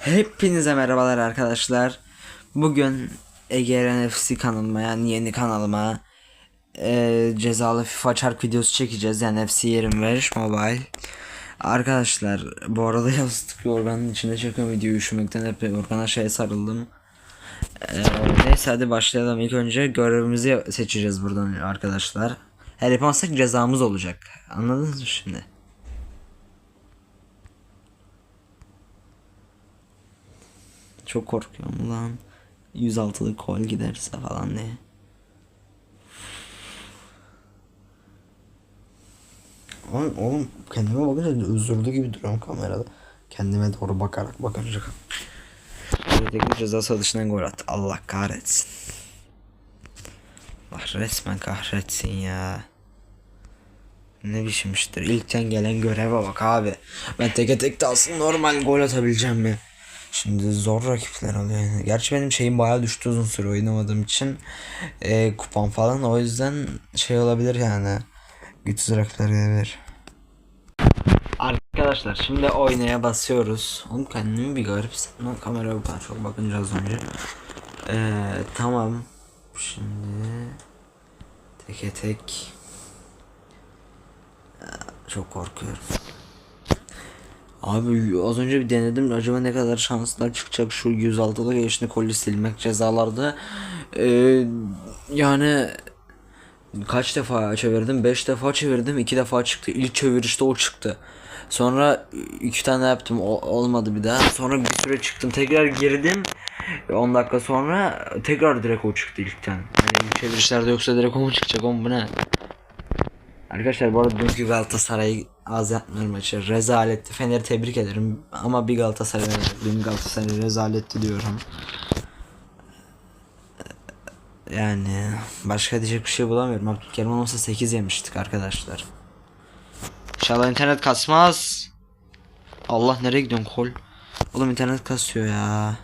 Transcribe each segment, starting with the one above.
Hepinize merhabalar arkadaşlar. Bugün Ege FC kanalıma yani yeni kanalıma eee, cezalı FIFA çark videosu çekeceğiz. Yani FC 25 Mobile. Arkadaşlar bu arada yastık yorganın içinde çekiyorum videoyu üşümekten hep yorgana şeye sarıldım. Eee, neyse hadi başlayalım. İlk önce görevimizi seçeceğiz buradan arkadaşlar. Her yapamazsak cezamız olacak. Anladınız mı şimdi? Çok korkuyorum lan. 106'lık kol giderse falan diye. Oğlum, oğlum kendime bakınca özürlü gibi duruyorum kamerada. Kendime doğru bakarak bakınca. Öteki cezası dışından gol attı. Allah kahretsin. Allah resmen kahretsin ya. Ne biçim iştir. İlkten gelen göreve bak abi. Ben teke tek de aslında normal gol atabileceğim mi? Şimdi zor rakipler yani. Gerçi benim şeyim bayağı düştü uzun süre oynamadığım için. Ee, kupam falan o yüzden şey olabilir yani. Güçsüz rakipler gelebilir. Arkadaşlar şimdi oynaya basıyoruz. Oğlum kendimi bir garip hissettim. lan Kameraya bu kadar çok bakınca az önce. Ee, tamam. Şimdi teke tek. Aa, Çok korkuyorum. Abi az önce bir denedim acaba ne kadar şanslar çıkacak şu 106'lık yaşını koli silmek cezalarda. Ee, yani kaç defa çevirdim? 5 defa çevirdim. 2 defa çıktı. İlk çevirişte o çıktı. Sonra iki tane yaptım. O- olmadı bir daha. Sonra bir süre çıktım. Tekrar girdim. 10 dakika sonra tekrar direkt o çıktı ilkten. Yani ilk çevirişlerde yoksa direkt o mu çıkacak? Oğlum bu ne? Arkadaşlar bu arada dünkü Galatasaray az yapmıyorum maçı. Rezaletti. Fener'i tebrik ederim. Ama bir Galatasaray dün Galatasaray rezaletti diyorum. Yani başka diyecek bir şey bulamıyorum. Abdülkerim olmasa 8 yemiştik arkadaşlar. İnşallah internet kasmaz. Allah nereye gidiyorsun kol? Oğlum internet kasıyor ya.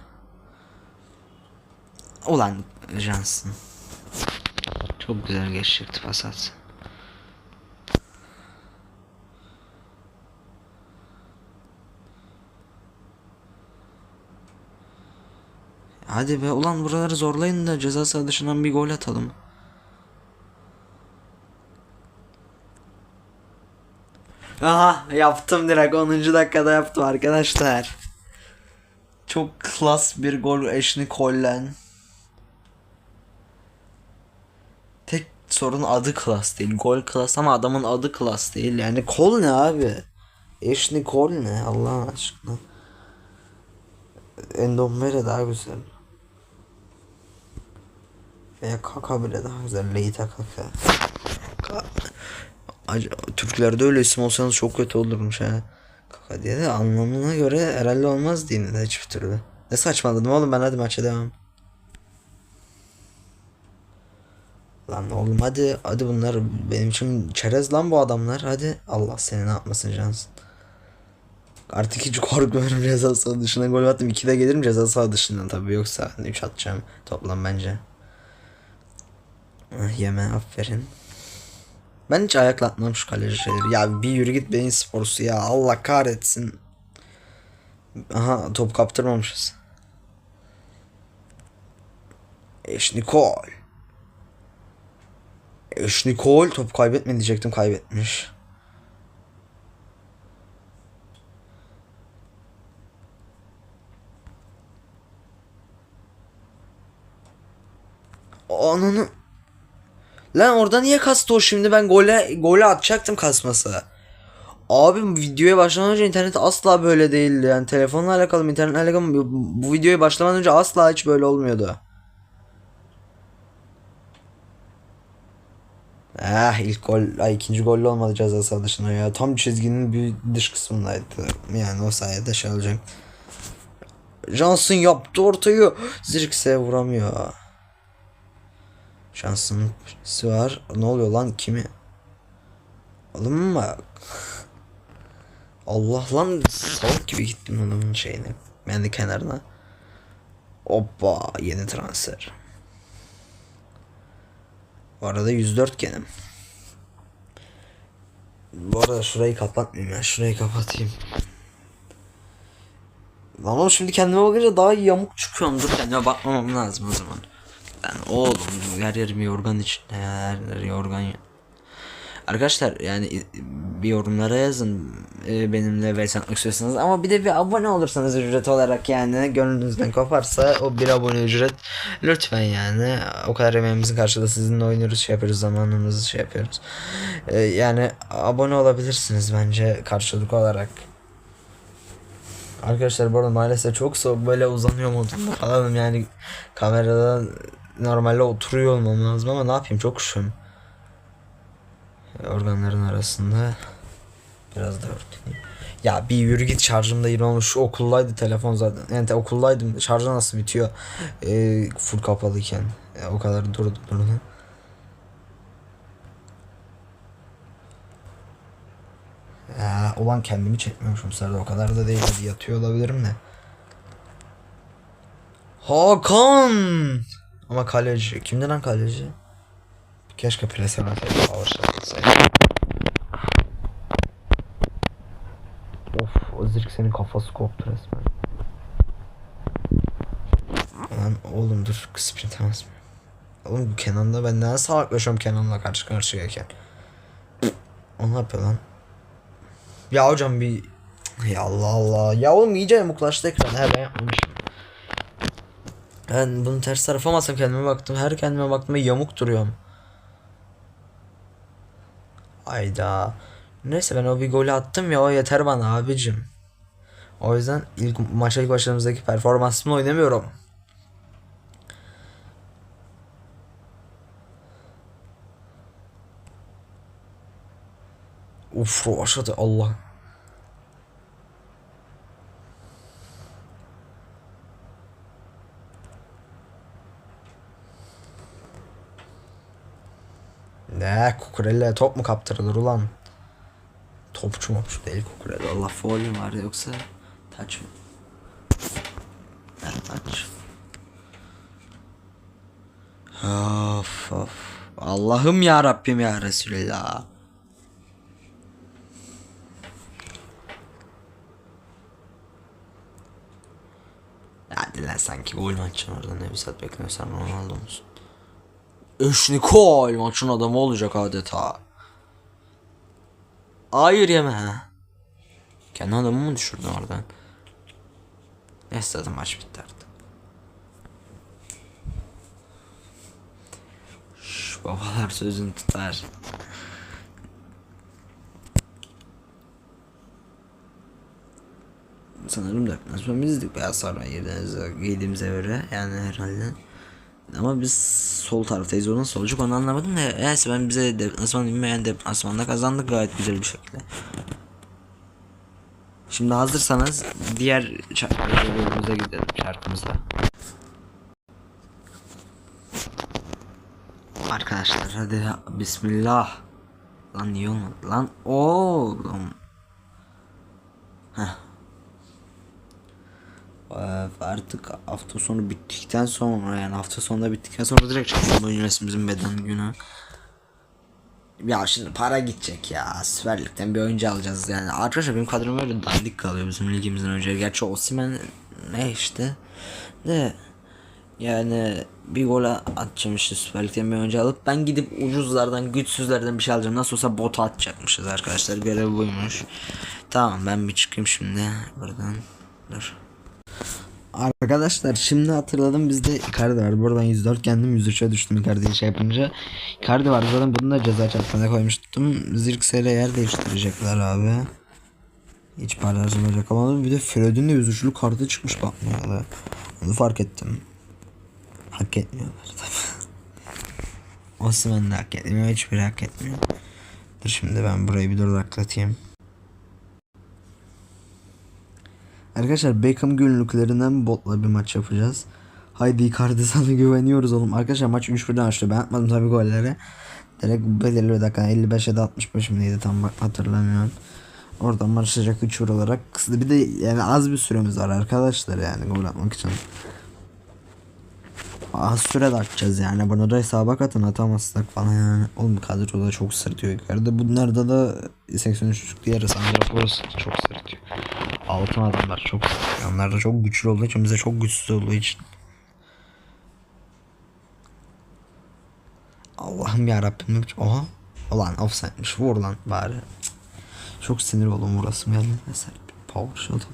Ulan Johnson. Çok güzel geçecekti pas Hadi be ulan buraları zorlayın da ceza dışından bir gol atalım. Aha yaptım direkt 10. dakikada yaptım arkadaşlar. Çok klas bir gol eşini kollen. Tek sorun adı klas değil. Gol klas ama adamın adı klas değil. Yani kol ne abi? Eşni kol ne Allah aşkına. Endombele daha güzel. Veya kaka bile daha güzel. Leita kaka. Ka- Ac- Türklerde öyle isim olsanız çok kötü olurmuş ha. Kaka diye de anlamına göre herhalde olmaz yine de hiçbir türlü. Ne saçmaladım oğlum ben hadi maça devam. Lan oğlum hadi hadi bunlar benim için çerez lan bu adamlar hadi Allah seni ne yapmasın cansın. Artık hiç korkmuyorum ceza sahası dışına gol attım. 2 de gelirim ceza sahası dışından tabii yoksa 3 atacağım toplam bence. Ah, yeme aferin. Ben hiç ayaklatmam şu kaleci şeyleri. Ya bir yürü git beyin sporsu ya. Allah kahretsin. Aha top kaptırmamışız. Eş Nikol. Eş Nikol top kaybetme diyecektim kaybetmiş. Ananı. Lan orada niye kastı o şimdi ben gole gole atacaktım kasması. Abi videoya başlamadan önce internet asla böyle değildi. Yani telefonla alakalı internetle alakalı bu, bu videoya başlamadan önce asla hiç böyle olmuyordu. Ah ilk gol, ay ikinci golle olmadı ceza sahası dışına ya. Tam çizginin bir dış kısmındaydı. Yani o sayede şey olacak. Johnson yaptı ortayı. Zirkse vuramıyor. Şansın var. Ne oluyor lan kimi? Oğlum mı? Allah lan salak gibi gittim adamın şeyine. Ben de kenarına. Hoppa yeni transfer. Bu arada 104 genim. Bu arada şurayı kapatmayayım ya. Şurayı kapatayım. Lan oğlum şimdi kendime bakınca daha yamuk çıkıyorum. Dur kendime bakmamam lazım o zaman. Ben oğlum her yerim yorgan içinde ya. Yer yorgan ya. Arkadaşlar yani bir yorumlara yazın e, benimle ve sanatmak istiyorsanız ama bir de bir abone olursanız ücret olarak yani gönlünüzden koparsa o bir abone ücret lütfen yani o kadar emeğimizin karşılığı sizinle oynuyoruz şey yapıyoruz zamanımızı şey yapıyoruz E, yani abone olabilirsiniz bence karşılık olarak Arkadaşlar bu arada maalesef çok soğuk böyle uzanıyor modunda falanım yani kamerada normalde oturuyor olmam lazım ama ne yapayım çok üşüyorum organların arasında biraz da örtüneyim. Ya bir yürü git şarjım da 20 olmuş. Okuldaydı telefon zaten. Yani okuldaydım. Şarjı nasıl bitiyor? Ee, full kapalıyken. Ya, o kadar durdu durdu. Ya, ulan kendimi çekmiyormuşum sırada o kadar da değil yatıyor olabilirim de. Hakan! Ama kaleci. Kimden lan kaleci? Keşke verseydim. Ağır Of o zirk senin kafası koptu resmen. Lan oğlum dur sprint temaz mı? Oğlum bu Kenan'la ben nasıl salaklaşıyorum Kenan'la karşı karşıyayken. O ne yapıyor lan? Ya hocam bir... Ya Allah Allah. Ya oğlum iyice yamuklaştı ekran. He ben yapmamışım. Ben bunu ters tarafa almasam kendime baktım. Her kendime baktığımda yamuk duruyorum. Ayda. Neyse ben o bir golü attım ya o yeter bana abicim. O yüzden ilk maça ilk başladığımızdaki performansımla oynamıyorum. Uf aşağıda Allah. Ne kukurelle top mu kaptırılır ulan? Topçu mopçu değil kukurelle. Allah foul mü var yoksa taç mı? Evet taç. Of of. Allah'ım ya Rabbim ya Resulallah. Hadi lan sanki gol maçın orada ne bir saat bekliyorsan Ronaldo musun? Eşnikol maçın adamı olacak adeta. Hayır yeme. Kendi adamı mı düşürdün oradan? Neyse zaten maç bitti artık. Şş, babalar sözünü tutar. Sanırım deplasman bizdik Beyaz Saray yerine giydiğimize göre yani herhalde. Ama biz sol taraftayız. O nasıl olacak onu anlamadım da. Neyse ben bize deplasman bilmeyen deplasmanda kazandık gayet güzel bir şekilde. Şimdi hazırsanız diğer şarkımıza gidelim şarkımıza. Arkadaşlar hadi bismillah. Lan niye olmadı lan oğlum. Heh. Artık hafta sonu bittikten sonra yani hafta sonunda bittikten sonra direkt çarşamba yönetimimizin beden günü. Ya şimdi para gidecek ya. Süper Lig'den bir oyuncu alacağız yani. Arkadaşlar benim kadrom öyle dandik kalıyor bizim ligimizin önce. Gerçi Osimhen ne işte. De yani bir gol atacağım işte Süper Lig'den bir oyuncu alıp ben gidip ucuzlardan güçsüzlerden bir şey alacağım. Nasıl olsa bota atacakmışız arkadaşlar. Görev buymuş. Tamam ben bir çıkayım şimdi buradan. Dur. Arkadaşlar şimdi hatırladım bizde Icardi var. Buradan 104 kendim 103'e düştüm Icardi'yi şey yapınca. Icardi var zaten bunu da ceza çarpmaya koymuştum. Zirkse'yle yer değiştirecekler abi. Hiç harcamayacak ama bir de Fred'in de 103'lük kartı çıkmış bakmayalı. Onu fark ettim. Hak etmiyorlar tabi. Osman da hak etmiyor. Hiçbiri hak etmiyor. Dur şimdi ben burayı bir duraklatayım. Arkadaşlar Beckham günlüklerinden botla bir maç yapacağız. Haydi Icardi sana güveniyoruz oğlum. Arkadaşlar maç 3-1'den açtı. Ben atmadım tabii golleri. Direkt belirli bir dakika 55 ya da 65 miydi tam bak hatırlamıyorum. Oradan başlayacak 3 olarak kısdı. Bir de yani az bir süremiz var arkadaşlar yani gol atmak için. Az süre de atacağız yani. Bunu da hesaba katın atamazsak falan yani. Oğlum kadroda çok sırtıyor yukarıda. Bunlarda da 83 diğer Sandra Force çok sırtıyor. Altın adamlar çok. Onlar da çok güçlü olduğu için bize çok güçsüz olduğu için. Allah'ım ya Rabbim. Oha. Ulan offside'miş. Vur lan bari. Çok sinir oldum vurasım geldi. Mesela power shot.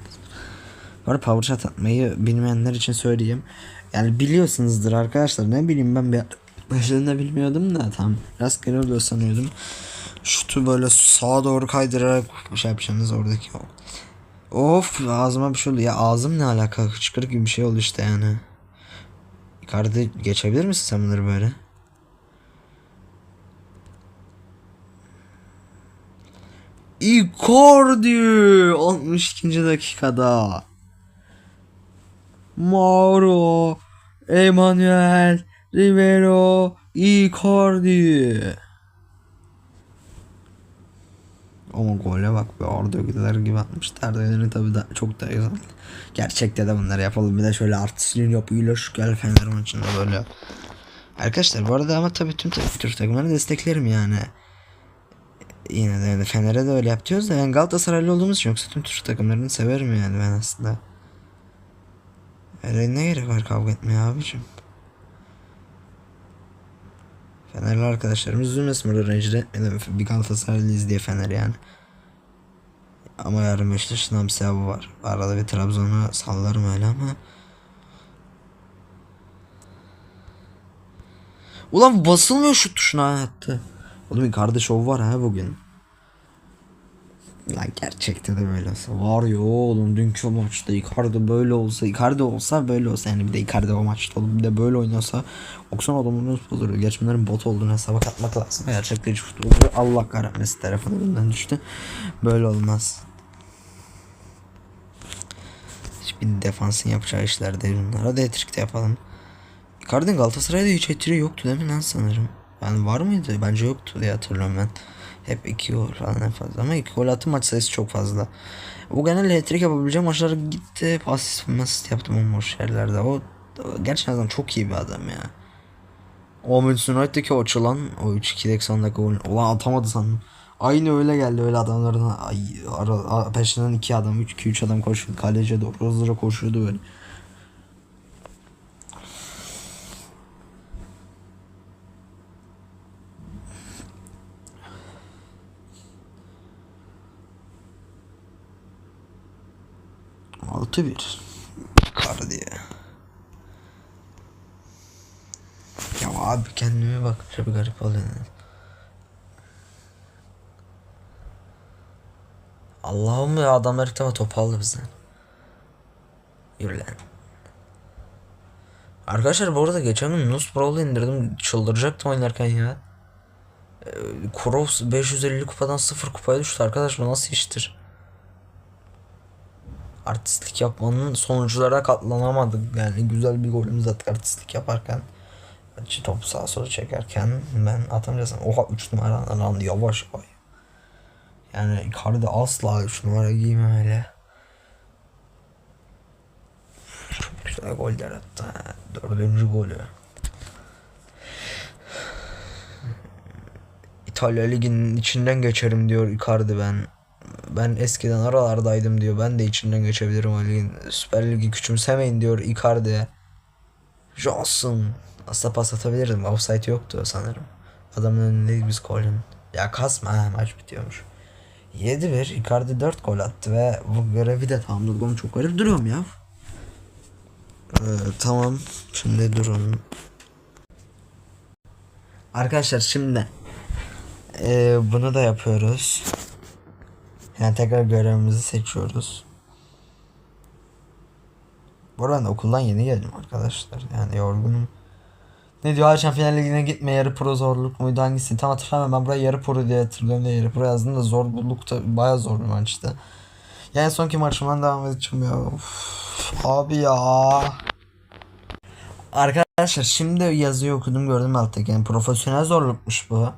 Bu power shot atmayı bilmeyenler için söyleyeyim. Yani biliyorsunuzdur arkadaşlar. Ne bileyim ben bir başlarında bilmiyordum da tam rastgele oluyor sanıyordum. Şutu böyle sağa doğru kaydırarak şey yapacaksınız oradaki. Of ağzıma bir şey oldu. Ya ağzım ne alaka? Hıçkırık gibi bir şey oldu işte yani. Icardi geçebilir misin sen bunları böyle? Icardi 62. dakikada. Mauro Emanuel Rivero Icardi. Ama gole bak be orada gider gibi atmışlar yani tabi da çok da güzel. Gerçekte de bunları yapalım bir de şöyle artistliğini yapıyla şu gel Fener maçında böyle. Arkadaşlar bu arada ama tabi tüm Türk takımları desteklerim yani. Yine de yani Fener'e de öyle yapıyoruz da yani Galatasaraylı olduğumuz için yoksa tüm Türk takımlarını severim yani ben aslında. Öyle ne gerek var kavga etmeye abicim. Fenerli arkadaşlarımız üzülmesin burada rencide. Bir Galatasaraylıyız diye Fener yani. Ama yarın Beşiktaş'ın bir sevabı var. Arada bir Trabzon'a sallarım öyle ama. Ulan basılmıyor şu tuşuna hayatta. Oğlum Icardi şov var ha bugün. Lan gerçekte de böyle olsa var ya oğlum dünkü maçta Icardi böyle olsa Icardi olsa böyle olsa yani bir de Icardi o maçta olup bir de böyle oynasa Oksana adamın nasıl olur geç bunların bot olduğunu hesaba katmak lazım. Gerçekte hiç futbolcu Allah kahretmesin telefon elimden düştü. Böyle olmaz. Hiçbir defansın yapacağı işler değil bunlar. Hadi hat de yapalım. Icardi'nin Galatasaray'da hiç hat yoktu değil mi lan sanırım? Yani var mıydı? Bence yoktu diye hatırlıyorum ben hep 2 gol falan en fazla ama 2 gol attı maç sayısı çok fazla. O genel hat-trick yapabileceğim maçlara gitti. Asist asist yaptım o boş yerlerde. O, gerçekten çok iyi bir adam ya. O Manchester United'daki o açılan o 3-2'deki son dakika golü. Ulan atamadı sandım. Aynı öyle geldi öyle adamların ay, ara, peşinden iki adam 3-2-3 adam koşuyordu. Kaleciye doğru hızlıca koşuyordu böyle. Altı bir. Kar diye. Ya abi kendime bakınca bir garip oluyor. Allah'ım ya adamlar ilk defa top aldı bizden. Yürü lan. Arkadaşlar bu arada geçen gün Nus Brawl'u indirdim. Çıldıracaktım oynarken ya. Ee, Kroos 550 kupadan 0 kupaya düştü arkadaş bu nasıl iştir? Artistlik yapmanın sonuçlara katlanamadık. Yani güzel bir golümüz attık artistlik yaparken. Maçı topu sağa sola çekerken ben atamayacağım. Oha 3 numara lan yavaş ay. Yani Icardi asla 3 numara giymemeli. Güzel goller attı. Dördüncü golü. İtalya Ligi'nin içinden geçerim diyor Icardi ben. Ben eskiden aralardaydım diyor. Ben de içinden geçebilirim o ligin. Süper Ligi küçümsemeyin diyor Icardi. Johnson. Aslında pas atabilirdim. Offside yoktu sanırım. Adamın önündeyiz biz golün. Ya kasma ha maç bitiyormuş. 7-1 Icardi 4 gol attı ve bu görevi de tamamladı. Oğlum çok garip duruyorum ya. Ee, tamam. Şimdi durun. Arkadaşlar şimdi ee, bunu da yapıyoruz. Yani tekrar görevimizi seçiyoruz. Bu arada okuldan yeni geldim arkadaşlar. Yani yorgunum. Ne diyor Haçan final ligine gitme yarı pro zorluk muydu hangisi? Tam hatırlamıyorum ben buraya yarı pro diye hatırlıyorum diye yarı pro yazdım da zorluk da baya zor bir maçtı. Yani sonki maçımdan devam edeceğim ya. Uf, abi ya. Arkadaşlar şimdi yazıyı okudum gördüm alttaki yani profesyonel zorlukmuş bu.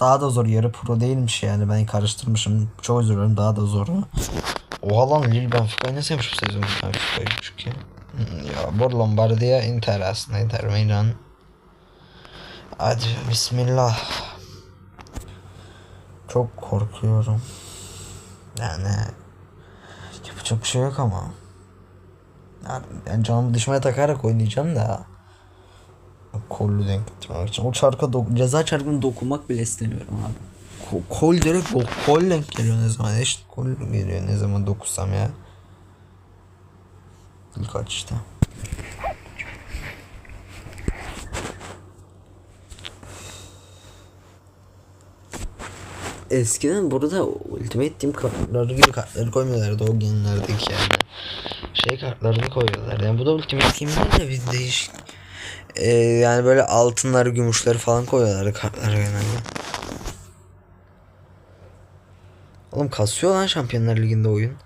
Daha da zor yarı pro değilmiş yani ben karıştırmışım. Çok özür dilerim daha da zor. Oha lan Lille Benfica'yı yapmış bu sezon Benfica'yı çünkü. Hmm, Ya bu Lombardiya Inter aslında Inter Milan. Hadi bismillah. Çok korkuyorum. Yani Yapacak bir şey yok ama. Yani canımı dışmaya takarak oynayacağım da. Kollu denk getirmek için. O çarka dok ceza çarkına dokunmak bile istemiyorum abi. Ko- kol direkt kol, kol denk geliyor ne zaman. İşte kol geliyor ne zaman dokunsam ya. İlk açışta. Eskiden burada Ultimate Team kartları gibi kartları koymuyorlardı o günlerdeki yani. Şey kartlarını koyuyorlar. Yani bu da Ultimate Team'de de bir değişik. Ee, yani böyle altınları, gümüşleri falan koyuyorlar kartlara genelde. Oğlum kasıyor lan Şampiyonlar Ligi'nde oyun.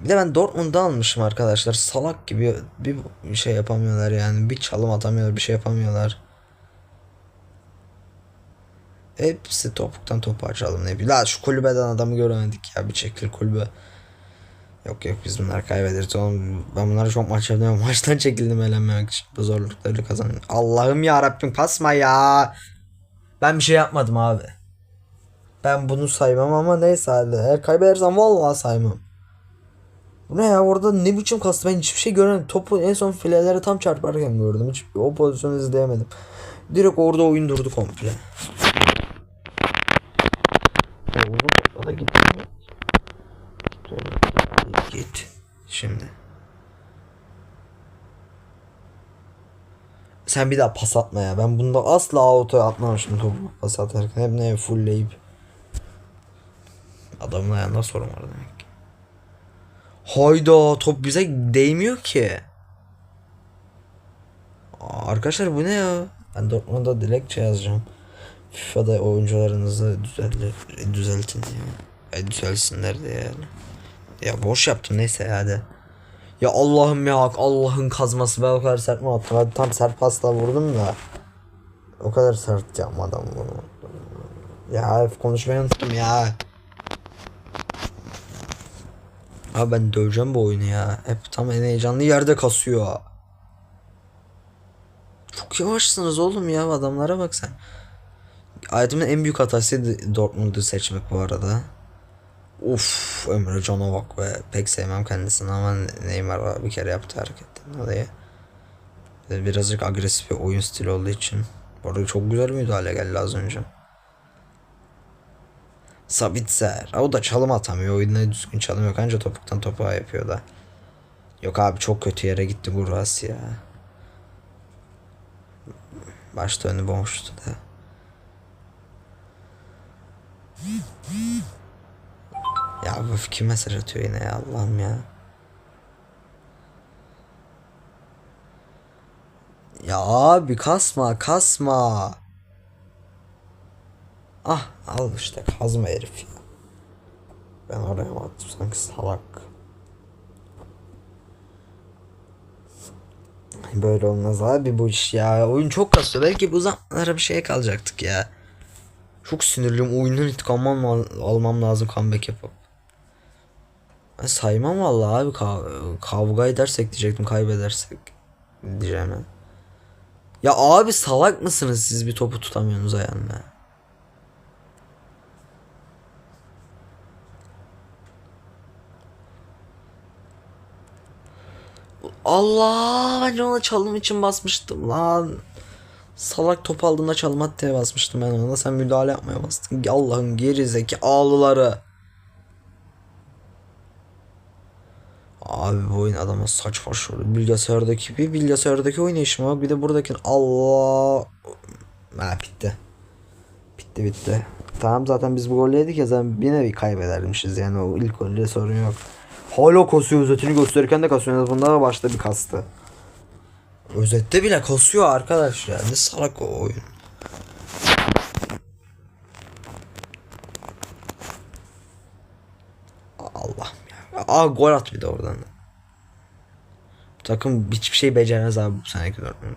Bir de ben Dortmund'da almışım arkadaşlar. Salak gibi bir şey yapamıyorlar yani. Bir çalım atamıyorlar, bir şey yapamıyorlar. Hepsi topuktan topu açalım ne bileyim. La şu kulübeden adamı göremedik ya. Bir çekil kulübe. Yok yok biz bunları kaybederiz oğlum. Ben bunları çok maç yapıyorum. Maçtan çekildim elenmemek için. Bu zorlukları kazanıyorum. Allah'ım ya Rabbim pasma ya. Ben bir şey yapmadım abi. Ben bunu saymam ama neyse hadi. Eğer kaybedersem vallahi saymam. Bu ne ya orada ne biçim kastı ben hiçbir şey göremedim. Topu en son filelere tam çarparken gördüm. Hiç o pozisyonu izleyemedim. Direkt orada oyun durdu komple. Uzun topla da gitti mi? Git. Şimdi. Sen bir daha pas atma ya. Ben bunda asla auto atmamışım topu pas atarken. Hep ne fullleyip. Adamın ayağında sorun var demek ki. Hayda top bize değmiyor ki. Aa, arkadaşlar bu ne ya? Ben Dortmund'a dilekçe yazacağım. FIFA'da oyuncularınızı düzelir, düzeltin diye. E, düzelsinler diye yani. Ya boş yaptım neyse hadi. Ya Allah'ım ya Allah'ın kazması ben o kadar sert mi attım? Hadi tam sert pasla vurdum da. O kadar sert yapmadım bunu. Ya konuşmayı unuttum ya. Abi ben döveceğim bu oyunu ya. Hep tam en heyecanlı yerde kasıyor. Çok yavaşsınız oğlum ya adamlara bak sen. Hayatımın en büyük hatasıydı Dortmund'u seçmek bu arada. Uf Emre Can'a bak be. Pek sevmem kendisini ama Neymar bir kere yaptı hareketten dolayı. Birazcık agresif bir oyun stili olduğu için. Bu arada çok güzel müdahale geldi az önce. Sabitzer. O da çalım atamıyor. Oyunda düzgün çalım yok. Anca topuktan topuğa yapıyor da. Yok abi çok kötü yere gitti Gurras ya. Başta önü boştu da. Ya bu kim mesaj atıyor yine ya Allah'ım ya. Ya abi kasma kasma. Ah al işte kazma herif ya. Ben oraya mı attım sanki salak. Böyle olmaz abi bu iş ya. Oyun çok kasıyor. Belki bu uzatmalara bir şeye kalacaktık ya. Çok sinirliyim. Oyundan intikam almam lazım comeback yapıp. Saymam vallahi abi Kav- kavga edersek diyecektim kaybedersek diyeceğim. Ya abi salak mısınız siz bir topu tutamıyorsunuz ayağında. Allah ben ona çalım için basmıştım lan. Salak top aldığında çalım diye basmıştım ben ona. Sen müdahale yapmaya bastın. Allah'ın geri zekalıları. Abi bu oyun adama saç baş oldu. Bilgisayardaki bir bilgisayardaki oynayışım var. Bir de buradaki Allah. Ha bitti. Bitti bitti. Tamam zaten biz bu golü yedik ya zaten bir nevi kaybedermişiz yani o ilk golde sorun yok. Hala kasıyor özetini gösterirken de kasıyor. Bunda da başta bir kastı. Özette bile kasıyor arkadaş ya. Ne salak o oyun. Allah'ım ya. Aa gol at bir de oradan. Takım hiçbir şey beceremez abi bu seneki Dortmund.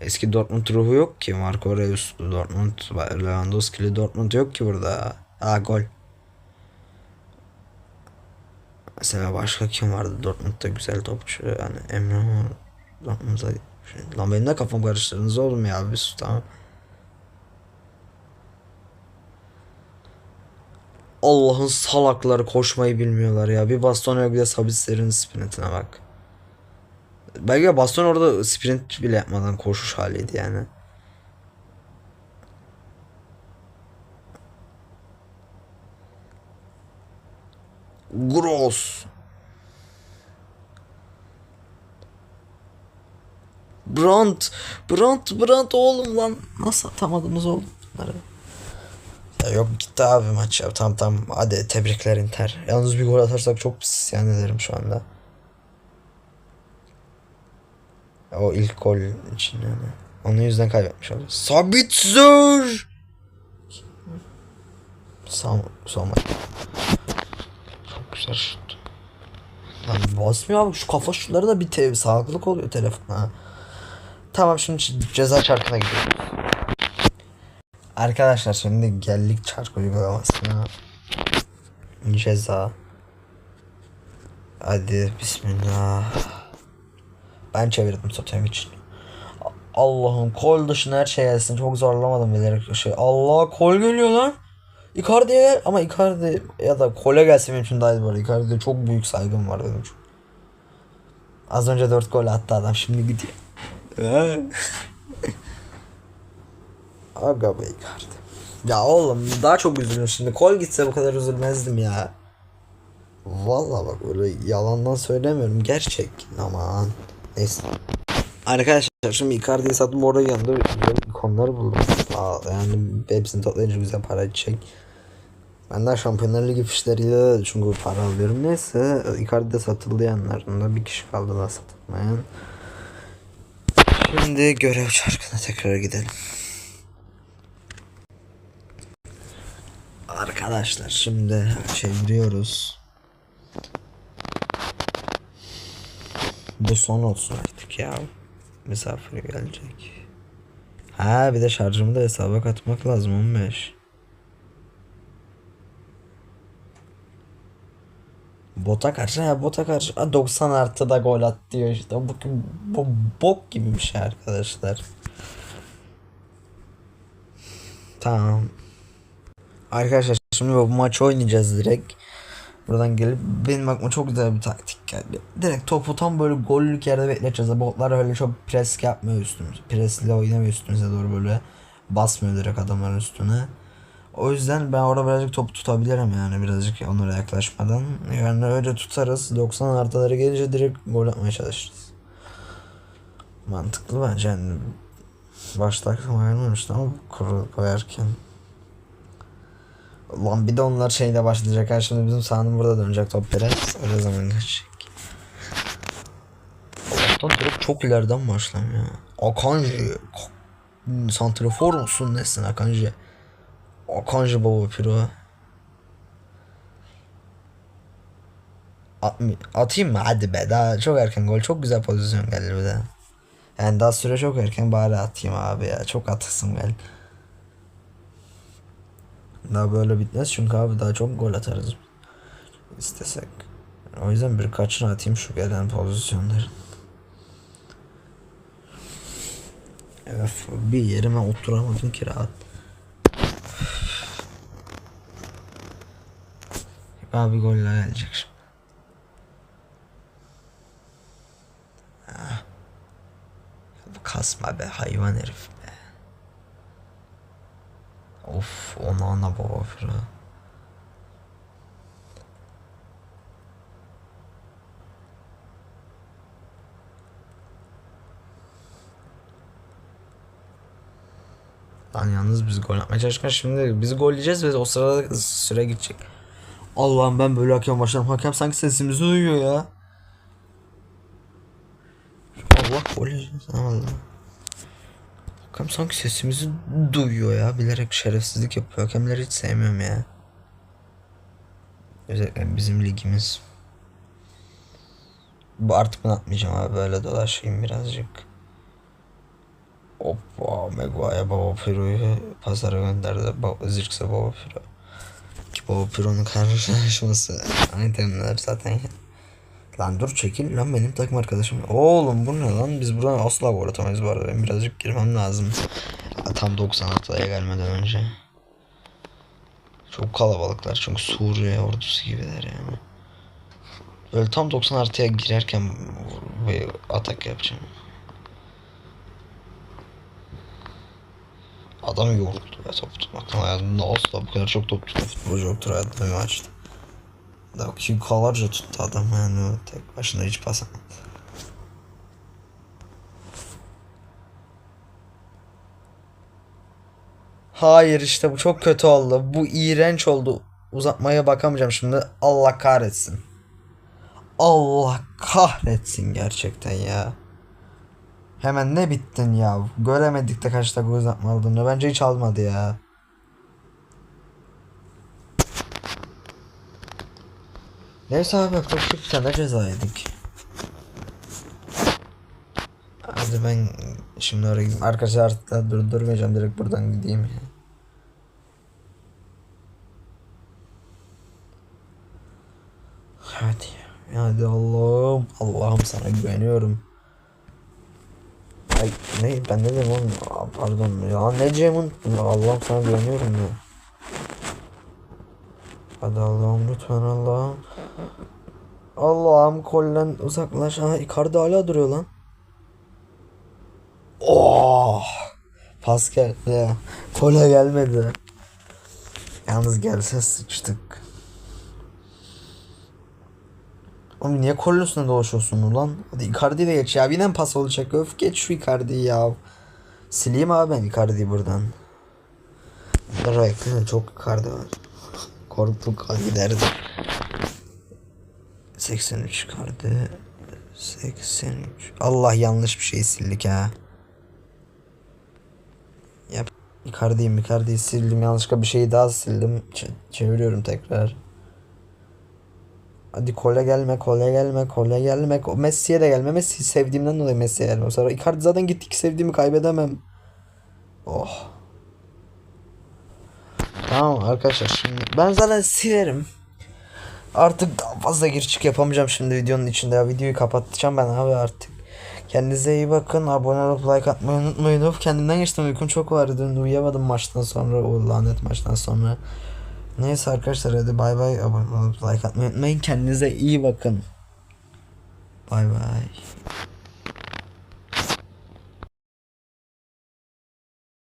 Eski Dortmund ruhu yok ki. Marco Reus'lu Dortmund, Lewandowski'li Dortmund yok ki burada. Aa gol. Mesela başka kim vardı Dortmund'da güzel topçu yani Emre Dortmund'a lan benim de kafam karıştırdınız oğlum ya bir sus tamam. Allah'ın salakları koşmayı bilmiyorlar ya. Bir baston yok bir de Sabitser'in sprintine bak. Belki baston orada sprint bile yapmadan koşuş haliydi yani. Gross. Brandt. Brandt. Brandt oğlum lan. Nasıl atamadınız oğlum bunları? Yok gitti abi maç ya. Tamam tamam. Hadi tebrikler Inter. Yalnız bir gol atarsak çok isyan ederim şu anda. O ilk gol için yani. Onun yüzden kaybetmiş olacağız. Sabitzer! Sam Sam Çok güzel şut. Lan basmıyor abi şu kafa şutları da bir te sağlıklık oluyor telefona. Tamam şimdi ceza çarkına gidiyoruz. Arkadaşlar şimdi geldik çark uygulamasına. Ceza. Hadi bismillah. Ben çevirdim totem için. Allah'ım kol dışında her şey gelsin. Çok zorlamadım bilerek şey. Allah kol geliyor lan. Icardi'ye gel- ama Icardi ya da kole gelse benim için daha iyi arada. Icardi'ye çok büyük saygım var çok. Az önce 4 gol attı adam şimdi gidiyor. Aga be Icardi. Ya oğlum daha çok üzülüyorum şimdi. Kol gitse bu kadar üzülmezdim ya. Vallahi bak öyle yalandan söylemiyorum. Gerçek. Aman. Neyse. Arkadaşlar şimdi Icardi'yi sattım orada yanında ikonlar buldum. Aa, yani hepsini toplayınca güzel para edecek. Ben de Şampiyonlar Ligi fişleriyle çünkü para alıyorum. Neyse Icardi de satıldı yanlarında. Bir kişi kaldı daha satılmayan. Şimdi görev çarkına tekrar gidelim. Arkadaşlar şimdi çeviriyoruz. Bu son olsun artık ya. Misafir gelecek. Ha bir de şarjımı da hesaba katmak lazım 15. Bota karşı ha bota karşı ha, 90 artı da gol at diyor işte. Bu, bu bok gibi bir şey arkadaşlar. Tamam. Arkadaşlar şimdi bu maçı oynayacağız direkt. Buradan gelip benim aklıma çok güzel bir taktik geldi. Direkt topu tam böyle gollük yerde bekleteceğiz. Botlar öyle çok pres yapmıyor üstümüze. Presle oynamıyor üstümüze doğru böyle basmıyor direkt adamların üstüne. O yüzden ben orada birazcık topu tutabilirim yani birazcık onlara yaklaşmadan. Yani öyle tutarız. 90 artıları gelince direkt gol atmaya çalışırız. Mantıklı bence yani. Başta aklıma gelmemişti ama kuru koyarken. Lan bir de onlar şeyle başlayacak. Şimdi bizim sahanın burada dönecek top Perez. Öyle zaman geçecek. Allah'tan direkt çok ileriden başlamıyor. Akanji. Santrafor musun nesin Akanji? Akanji baba piro. At, atayım mı? Hadi be daha çok erken gol. Çok güzel pozisyon geldi bir de. Yani daha süre çok erken bari atayım abi ya. Çok atasım geldi. Daha böyle bitmez çünkü abi daha çok gol atarız. istesek. O yüzden birkaçını atayım şu gelen pozisyonların. Öf, bir yerime oturamadım ki rahat. Abi goller gelecek şimdi. Ah. Kasma be hayvan herif. Of ona ana baba fira. Lan yalnız biz gol atmaya çalışırken şimdi biz gol yiyeceğiz ve o sırada süre gidecek. Allah'ım ben böyle hakem başlarım. Hakem sanki sesimizi duyuyor ya. Allah gol yiyeceğiz. Allah. Hakem sanki sesimizi duyuyor ya. Bilerek şerefsizlik yapıyor. Hakemleri hiç sevmiyorum ya. Özellikle bizim ligimiz. Bu artık bunu atmayacağım abi. Böyle dolaşayım birazcık. Hoppa Maguire Baba Piro'yu pazara gönderdi. Baba, Zirkse Baba Piro. Ki Baba Piro'nun karşılaşması. Aynı terimler zaten ya. Lan dur çekil lan benim takım arkadaşım. Oğlum bu ne lan? Biz buradan asla gol atamayız bu arada. Benim birazcık girmem lazım. Tam 96'ya gelmeden önce. Çok kalabalıklar çünkü Suriye ordusu gibiler yani. Böyle tam 90 artıya girerken bir atak yapacağım. Adam yoruldu be top tutmaktan hayatımda asla bu kadar çok top tutan futbolcu yoktur hayatımda bir maçta. Dakikalarca tuttu adam yani tek başına hiç pas atmadı. Hayır işte bu çok kötü oldu. Bu iğrenç oldu. Uzatmaya bakamayacağım şimdi. Allah kahretsin. Allah kahretsin gerçekten ya. Hemen ne bittin ya? Göremedik de kaç dakika uzatma aldığını. Bence hiç almadı ya. Neyse abi yapacak bir tane ceza yedik. Hadi ben şimdi oraya gideyim. Arkadaşlar artık dur durmayacağım. Direkt buradan gideyim. Hadi. Hadi Allah'ım. Allah'ım sana güveniyorum. Ay ne ben ne dedim oğlum pardon ya ne diyeceğimi unuttum Allah'ım sana güveniyorum ya Hadi Allah'ım lütfen Allah'ım Allah'ım kollen uzaklaş ha Icardi hala duruyor lan Oh Pas geldi ya Kole gelmedi Yalnız gelse sıçtık Oğlum niye kolun üstüne dolaşıyorsun ulan? Hadi Icardi de geç ya. Yine pas olacak. Öf geç şu Icardi'yi ya. Sileyim abi ben Icardi'yi buradan. Rakı çok Icardi var. Korktuk giderdi. 83 Icardi. 83. Allah yanlış bir şey sildik ha. Yap. Icardi'yi Icardi'yi sildim. Yanlışlıkla bir şeyi daha sildim. Ç- çeviriyorum tekrar. Hadi kole gelme, kole gelme, kole gelme. Messi'ye de gelme. Messi sevdiğimden dolayı Messi'ye gelme. Sonra Icardi zaten gittik sevdiğimi kaybedemem. Oh. Tamam arkadaşlar şimdi ben zaten silerim. Artık daha fazla gir çık yapamayacağım şimdi videonun içinde ya. Videoyu kapatacağım ben abi artık. Kendinize iyi bakın. Abone olup like atmayı unutmayın. Of kendimden geçtim. Uykum çok vardı. Dün uyuyamadım maçtan sonra. O lanet maçtan sonra. Neyse arkadaşlar hadi bay bay. Abone olup like atmayı unutmayın. Kendinize iyi bakın. Bay bay.